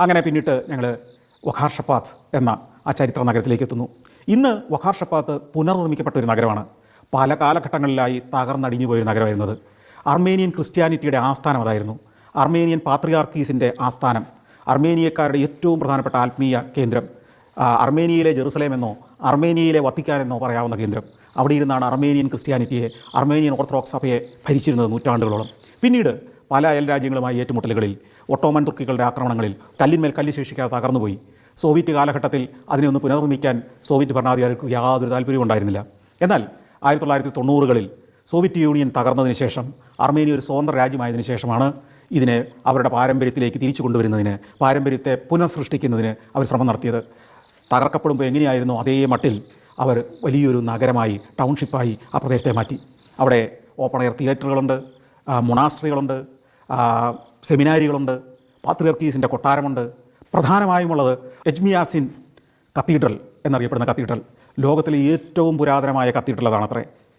അങ്ങനെ പിന്നിട്ട് ഞങ്ങൾ വഖാർ ഷപ്പാത്ത് എന്ന ആ ചരിത്ര നഗരത്തിലേക്ക് എത്തുന്നു. ഇന്ന് വഖാർ ഷപ്പാത്ത് പുനർനിർമ്മിക്കപ്പെട്ട ഒരു നഗരമാണ്. പല കാലഘട്ടങ്ങളിലായി തകർന്നടിഞ്ഞു പോയൊരു നഗരമായിരുന്നത്. അർമേനിയൻ ക്രിസ്ത്യാനിറ്റിയുടെ ആസ്ഥാനം അതായിരുന്നു. അർമേനിയൻ പാത്രിയാർക്കീസിന്റെ ആസ്ഥാനം. അർമേനിയക്കാരുടെ ഏറ്റവും പ്രധാനപ്പെട്ട ആത്മീയ കേന്ദ്രം അർമേനിയയിലെ ജെറുസലേം എന്നോ അർമേനിയയിലെ വത്തിക്കാൻ എന്നോ പറയാവുന്ന കേന്ദ്രം. അവിടെ ഇരുന്നാണ് അർമേനിയൻ ക്രിസ്ത്യാനിറ്റിയെ അർമേനിയൻ ഓർത്തഡോക്സ് സഭയെ ഭരിച്ചിരുന്നത് നൂറ്റാണ്ടുകളോളം. പിന്നീട് പല അയൽ രാജ്യങ്ങളുമായി ഏറ്റുമുട്ടലുകളിൽ ഒട്ടോമൻ തുർക്കികളുടെ ആക്രമണങ്ങളിൽ കല്ലിന്മേൽ കല്ല് ശേഷിക്കാതെ തകർന്നുപോയി. സോവിയറ്റ് കാലഘട്ടത്തിൽ അതിനെ ഒന്ന് പുനർനിർമ്മിക്കാൻ സോവിയറ്റ് ഭരണാധികാരികൾക്ക് യാതൊരു താല്പര്യവും ഉണ്ടായിരുന്നില്ല എന്നാൽ ആയിരത്തി തൊള്ളായിരത്തി തൊണ്ണൂറുകളിൽ സോവിയറ്റ് യൂണിയൻ തകർന്നതിന് ശേഷം അർമേനിയ ഒരു സ്വതന്ത്ര രാജ്യമായതിനു ശേഷമാണ് ഇതിനെ അവരുടെ പാരമ്പര്യത്തിലേക്ക് തിരിച്ചു കൊണ്ടുവരുന്നതിന് പാരമ്പര്യത്തെ പുനഃസൃഷ്ടിക്കുന്നതിന് അവർ ശ്രമം നടത്തിയത്. തകർക്കപ്പെടുമ്പോൾ എങ്ങനെയായിരുന്നു അതേ മട്ടിൽ അവർ വലിയൊരു നഗരമായി ടൗൺഷിപ്പായി ആ പ്രദേശത്തെ മാറ്റി. അവിടെ ഓപ്പൺ എയർ തിയേറ്ററുകളുണ്ട്. മൊണാസ്ട്രികളുണ്ട് സെമിനാരികളുണ്ട് പാത്രിയർക്കീസിന്റെ കൊട്ടാരമുണ്ട്. പ്രധാനമായുമുള്ളത് എജ്മിയാസിൻ കത്തീഡ്രൽ എന്നറിയപ്പെടുന്ന കത്തീഡ്രൽ. ലോകത്തിലെ ഏറ്റവും പുരാതനമായ കത്തീഡ്രൽ അതാണത്രേ.